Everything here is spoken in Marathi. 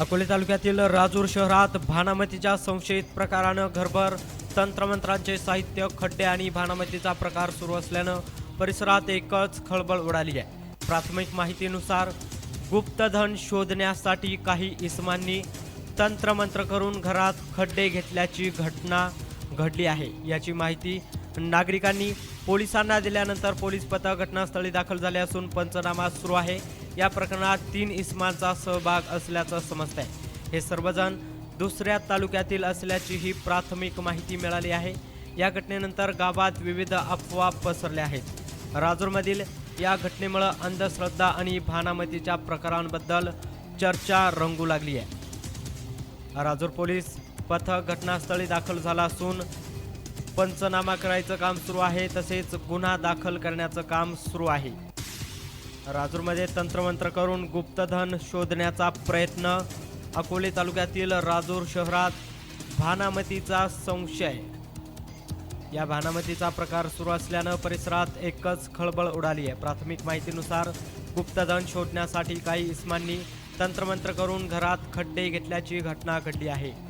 अकोले तालुक्यातील राजूर शहरात भानामतीच्या संशयित प्रकारानं घरभर तंत्रमंत्रांचे साहित्य खड्डे आणि भानामतीचा प्रकार सुरू असल्यानं परिसरात एकच खळबळ उडाली आहे. प्राथमिक माहितीनुसार गुप्तधन शोधण्यासाठी काही इसमांनी तंत्रमंत्र करून घरात खड्डे घेतल्याची घटना घडली आहे. याची माहिती नागरिकांनी पोलिसांना दिल्यानंतर पोलीस पथक घटनास्थळी दाखल झाले असून पंचनामा सुरू आहे. या प्रकरणात तीन इसमांचा सहभाग असल्याचं समजतंय. हे सर्वजण दुसऱ्या तालुक्यातील असल्याची ही प्राथमिक माहिती मिळाली आहे. या घटनेनंतर गावात विविध अफवा पसरल्या आहेत. राजूरमधील या घटनेमुळं अंधश्रद्धा आणि भानामतीच्या प्रकारांबद्दल चर्चा रंगू लागली आहे. राजूर पोलीस पथक घटनास्थळी दाखल झाला असून पंचनामा करायचं काम सुरू आहे तसेच गुन्हा दाखल करण्याचं काम सुरू आहे. राजूरमध्ये तंत्रमंत्र करून गुप्तधन शोधण्याचा प्रयत्न अकोले तालुक्यातील राजूर शहरात भानामतीचा संशय. या भानामतीचा प्रकार सुरू असल्यानं परिसरात एकच खळबळ उडाली आहे. प्राथमिक माहितीनुसार गुप्तधन शोधण्यासाठी काही इस्मांनी तंत्रमंत्र करून घरात खड्डे घेतल्याची घटना घडली आहे.